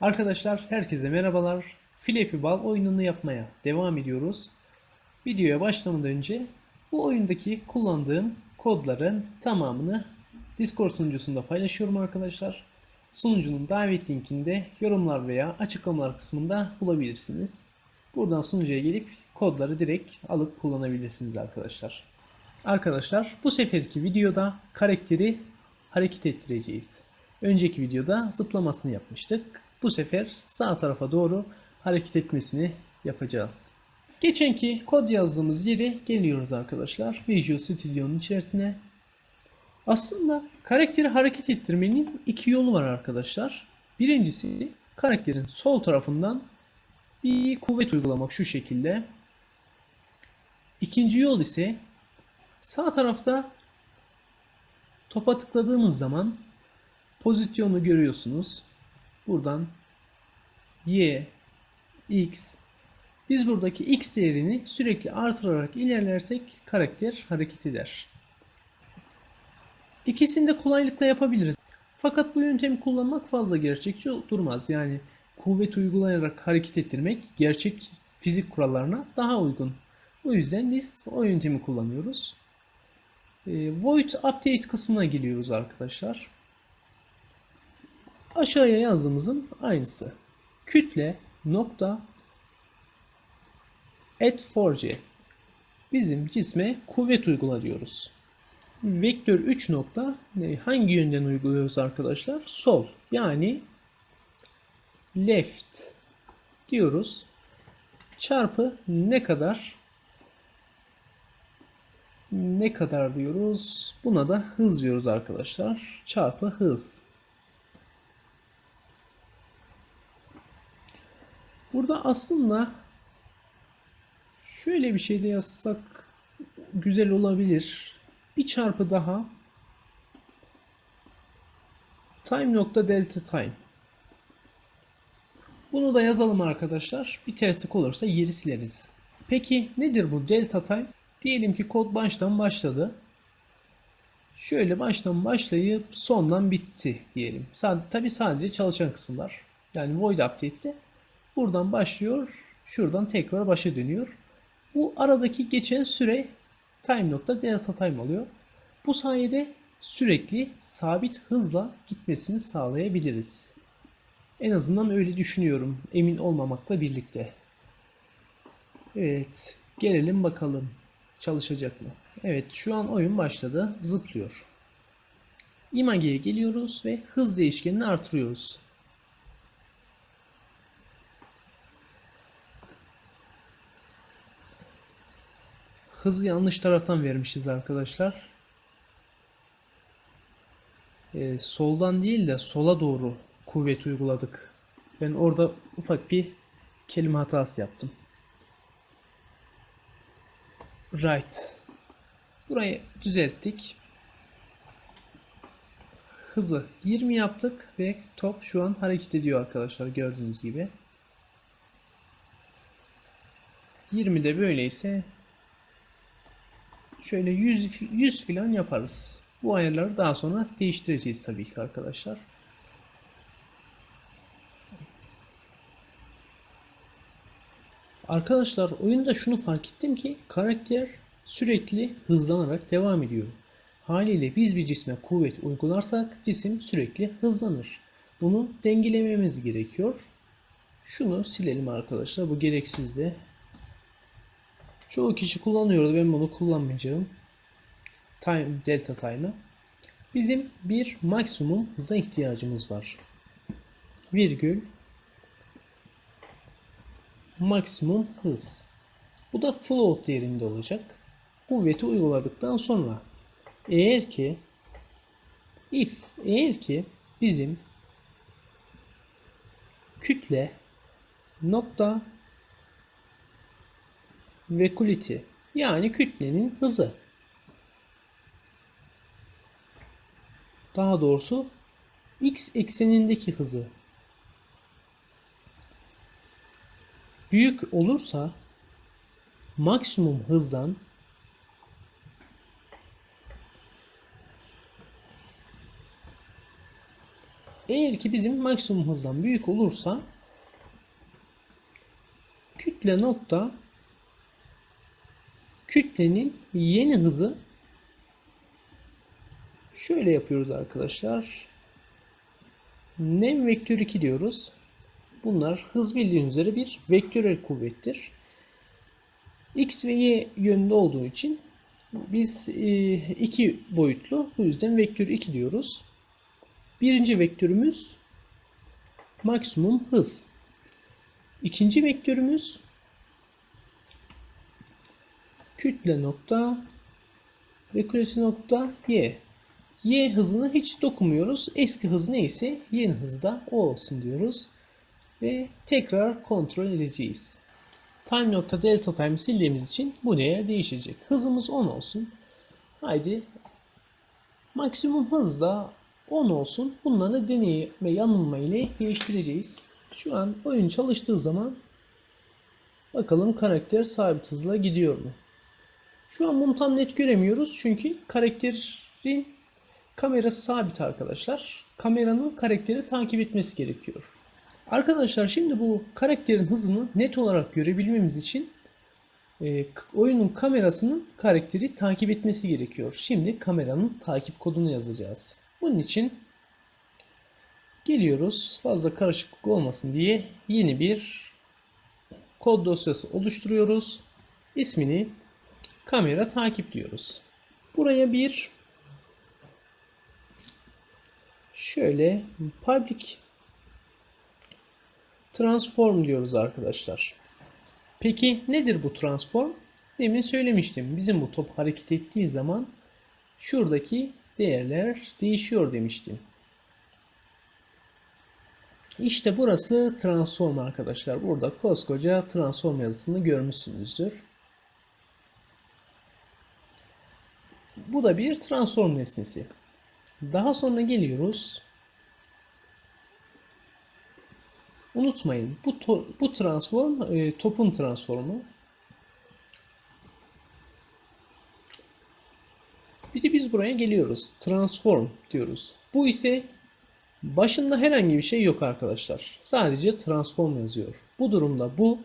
Arkadaşlar herkese merhabalar. Flappy Ball oyununu yapmaya devam ediyoruz. Videoya başlamadan önce bu oyundaki kullandığım kodların tamamını Discord sunucusunda paylaşıyorum arkadaşlar. Sunucunun davet linkini de yorumlar veya açıklamalar kısmında bulabilirsiniz. Buradan sunucuya gelip kodları direkt alıp kullanabilirsiniz arkadaşlar. Arkadaşlar bu seferki videoda karakteri hareket ettireceğiz. Önceki videoda zıplamasını yapmıştık. Bu sefer sağ tarafa doğru hareket etmesini yapacağız. Geçenki kod yazdığımız yere geliyoruz arkadaşlar. Visual Studio'nun içerisine. Aslında karakteri hareket ettirmenin iki yolu var arkadaşlar. Birincisi karakterin sol tarafından bir kuvvet uygulamak şu şekilde. İkinci yol ise sağ tarafta topa tıkladığımız zaman pozisyonu görüyorsunuz. Buradan Y, X. Biz buradaki X değerini sürekli artırarak ilerlersek karakter hareket eder. İkisini de kolaylıkla yapabiliriz. Fakat bu yöntemi kullanmak fazla gerçekçi durmaz. Yani kuvvet uygulayarak hareket ettirmek gerçek fizik kurallarına daha uygun. O yüzden biz o yöntemi kullanıyoruz. E, Void Update kısmına geliyoruz arkadaşlar. Aşağıya yazdığımızın aynısı. Kütle nokta add force bizim cisme kuvvet uygula diyoruz. Vektör 3 nokta hangi yönden uyguluyoruz arkadaşlar? Sol. Yani left diyoruz. Çarpı ne kadar? Ne kadar diyoruz? Buna da hız diyoruz arkadaşlar. Çarpı hız. Burada aslında şöyle bir şey de yazsak güzel olabilir. Bir çarpı daha time nokta delta time. Bunu da yazalım arkadaşlar. Bir terslik olursa yeri sileriz. Peki nedir bu delta time? Diyelim ki kod baştan başladı. Şöyle baştan başlayıp sondan bitti diyelim. Tabi sadece çalışan kısımlar. Yani void update'te buradan başlıyor. Şuradan tekrar başa dönüyor. Bu aradaki geçen süre time nokta delta time oluyor. Bu sayede sürekli sabit hızla gitmesini sağlayabiliriz. En azından öyle düşünüyorum. Emin olmamakla birlikte. Evet. Gelelim bakalım. Çalışacak mı? Evet şu an oyun başladı. Zıplıyor. Image'ye geliyoruz ve hız değişkenini artırıyoruz. Hızı yanlış taraftan vermişiz arkadaşlar. Ee, soldan değil de sola doğru kuvvet uyguladık. Ben orada ufak bir kelime hatası yaptım. Right. Burayı düzelttik. Hızı 20 yaptık ve top şu an hareket ediyor arkadaşlar gördüğünüz gibi. 20 de böyleyse şöyle 100 100 falan yaparız. Bu ayarları daha sonra değiştireceğiz tabii ki arkadaşlar. Arkadaşlar oyunda şunu fark ettim ki karakter sürekli hızlanarak devam ediyor. Haliyle biz bir cisme kuvvet uygularsak cisim sürekli hızlanır. Bunu dengelememiz gerekiyor. Şunu silelim arkadaşlar. Bu gereksizdi. Çoğu kişi kullanıyordu. Ben bunu kullanmayacağım. Time delta time'ı. Bizim bir maksimum hıza ihtiyacımız var. Virgül maksimum hız. Bu da float değerinde olacak. Kuvveti uyguladıktan sonra eğer ki if eğer ki bizim kütle nokta velocity yani kütlenin hızı. Daha doğrusu x eksenindeki hızı. Büyük olursa maksimum hızdan Eğer ki bizim maksimum hızdan büyük olursa kütle nokta kütlenin yeni hızı şöyle yapıyoruz arkadaşlar. Nem vektör 2 diyoruz. Bunlar hız bildiğiniz üzere bir vektörel kuvvettir. X ve Y yönünde olduğu için biz e, iki boyutlu. Bu yüzden vektör 2 diyoruz. Birinci vektörümüz maksimum hız. İkinci vektörümüz kütle nokta ve küresi nokta y. Y hızını hiç dokunmuyoruz. Eski hız neyse yeni hızı da o olsun diyoruz. Ve tekrar kontrol edeceğiz. Time nokta delta time sildiğimiz için bu değer değişecek. Hızımız 10 olsun. Haydi maksimum hız da 10 olsun. Bunları deney ve yanılma ile değiştireceğiz. Şu an oyun çalıştığı zaman bakalım karakter sabit hızla gidiyor mu? Şu an bunu tam net göremiyoruz çünkü karakterin kamerası sabit arkadaşlar. Kameranın karakteri takip etmesi gerekiyor. Arkadaşlar şimdi bu karakterin hızını net olarak görebilmemiz için e, oyunun kamerasının karakteri takip etmesi gerekiyor. Şimdi kameranın takip kodunu yazacağız. Bunun için geliyoruz. Fazla karışıklık olmasın diye yeni bir kod dosyası oluşturuyoruz. İsmini kamera takip diyoruz. Buraya bir şöyle public transform diyoruz arkadaşlar. Peki nedir bu transform? Demin söylemiştim. Bizim bu top hareket ettiği zaman şuradaki değerler değişiyor demiştim. İşte burası transform arkadaşlar. Burada koskoca transform yazısını görmüşsünüzdür. Bu da bir transform nesnesi. Daha sonra geliyoruz. Unutmayın bu to- bu transform e, topun transformu. Bir de biz buraya geliyoruz. Transform diyoruz. Bu ise başında herhangi bir şey yok arkadaşlar. Sadece transform yazıyor. Bu durumda bu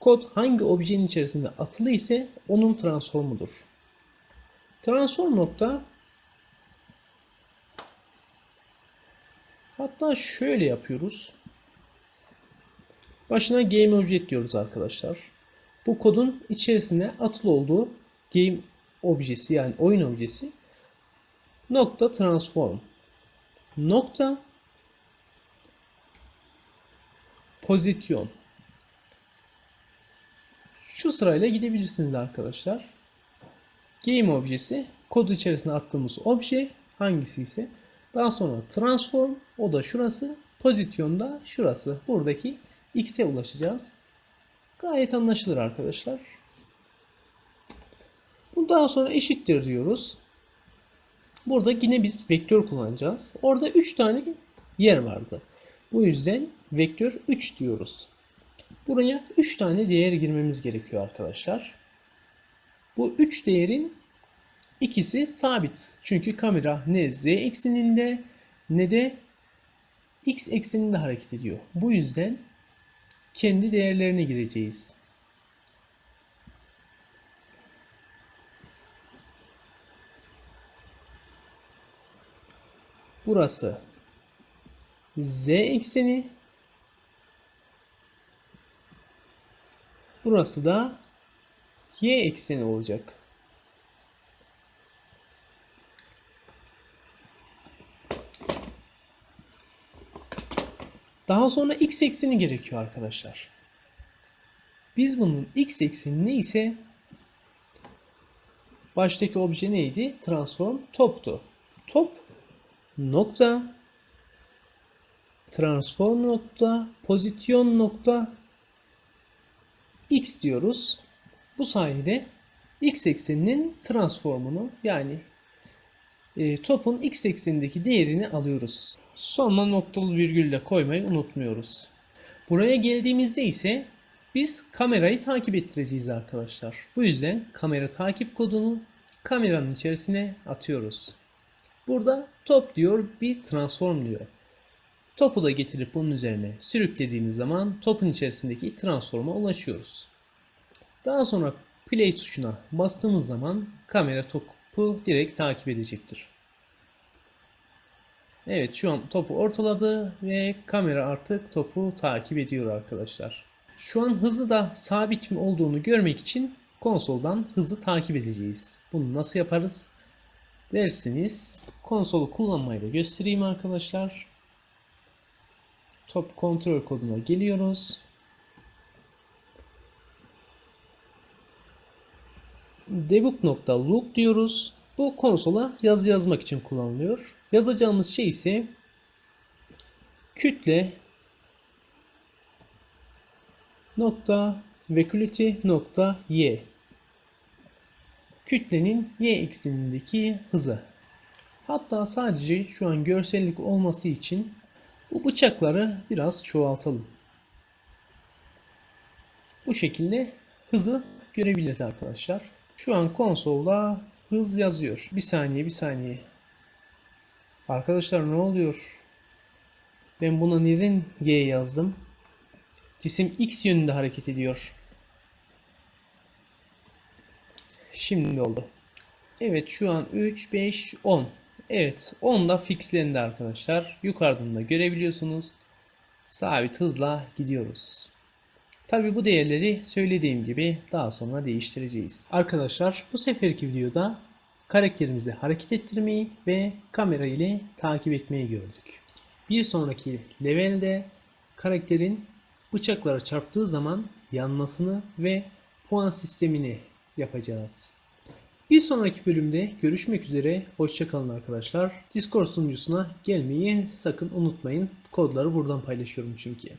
kod hangi objenin içerisinde atılı ise onun transformudur. Transform nokta hatta şöyle yapıyoruz. Başına game object diyoruz arkadaşlar. Bu kodun içerisine atılı olduğu game objesi yani oyun objesi nokta transform nokta pozisyon şu sırayla gidebilirsiniz arkadaşlar. Game objesi kodu içerisine attığımız obje hangisi ise daha sonra transform o da şurası pozisyonda şurası buradaki x'e ulaşacağız. Gayet anlaşılır arkadaşlar. Bu daha sonra eşittir diyoruz. Burada yine biz vektör kullanacağız. Orada 3 tane yer vardı. Bu yüzden vektör 3 diyoruz. Buraya 3 tane değer girmemiz gerekiyor arkadaşlar. Bu 3 değerin ikisi sabit. Çünkü kamera ne z ekseninde ne de x ekseninde hareket ediyor. Bu yüzden kendi değerlerine gireceğiz. Burası z ekseni. Burası da y ekseni olacak. Daha sonra x ekseni gerekiyor arkadaşlar. Biz bunun x ekseni neyse baştaki obje neydi? Transform toptu. Top nokta transform nokta pozisyon nokta x diyoruz. Bu sayede x ekseninin transformunu yani e, topun x eksenindeki değerini alıyoruz. Sonuna noktalı virgül de koymayı unutmuyoruz. Buraya geldiğimizde ise biz kamerayı takip ettireceğiz arkadaşlar. Bu yüzden kamera takip kodunu kameranın içerisine atıyoruz. Burada top diyor bir transform diyor. Topu da getirip bunun üzerine sürüklediğimiz zaman topun içerisindeki transforma ulaşıyoruz. Daha sonra play tuşuna bastığımız zaman kamera topu direkt takip edecektir. Evet şu an topu ortaladı ve kamera artık topu takip ediyor arkadaşlar. Şu an hızı da sabit mi olduğunu görmek için konsoldan hızı takip edeceğiz. Bunu nasıl yaparız? Dersiniz konsolu kullanmayı da göstereyim arkadaşlar. Top kontrol koduna geliyoruz. debug.look diyoruz. Bu konsola yazı yazmak için kullanılıyor. Yazacağımız şey ise kütle nokta vacuity nokta y kütlenin y eksenindeki hızı. Hatta sadece şu an görsellik olması için bu bıçakları biraz çoğaltalım. Bu şekilde hızı görebiliriz arkadaşlar. Şu an konsolda hız yazıyor. Bir saniye bir saniye. Arkadaşlar ne oluyor? Ben buna neden Y yazdım? Cisim X yönünde hareket ediyor. Şimdi oldu. Evet şu an 3, 5, 10. Evet 10 da fixlendi arkadaşlar. Yukarıdan da görebiliyorsunuz. Sabit hızla gidiyoruz. Tabi bu değerleri söylediğim gibi daha sonra değiştireceğiz. Arkadaşlar bu seferki videoda karakterimizi hareket ettirmeyi ve kamera ile takip etmeyi gördük. Bir sonraki levelde karakterin bıçaklara çarptığı zaman yanmasını ve puan sistemini yapacağız. Bir sonraki bölümde görüşmek üzere. Hoşçakalın arkadaşlar. Discord sunucusuna gelmeyi sakın unutmayın. Kodları buradan paylaşıyorum çünkü.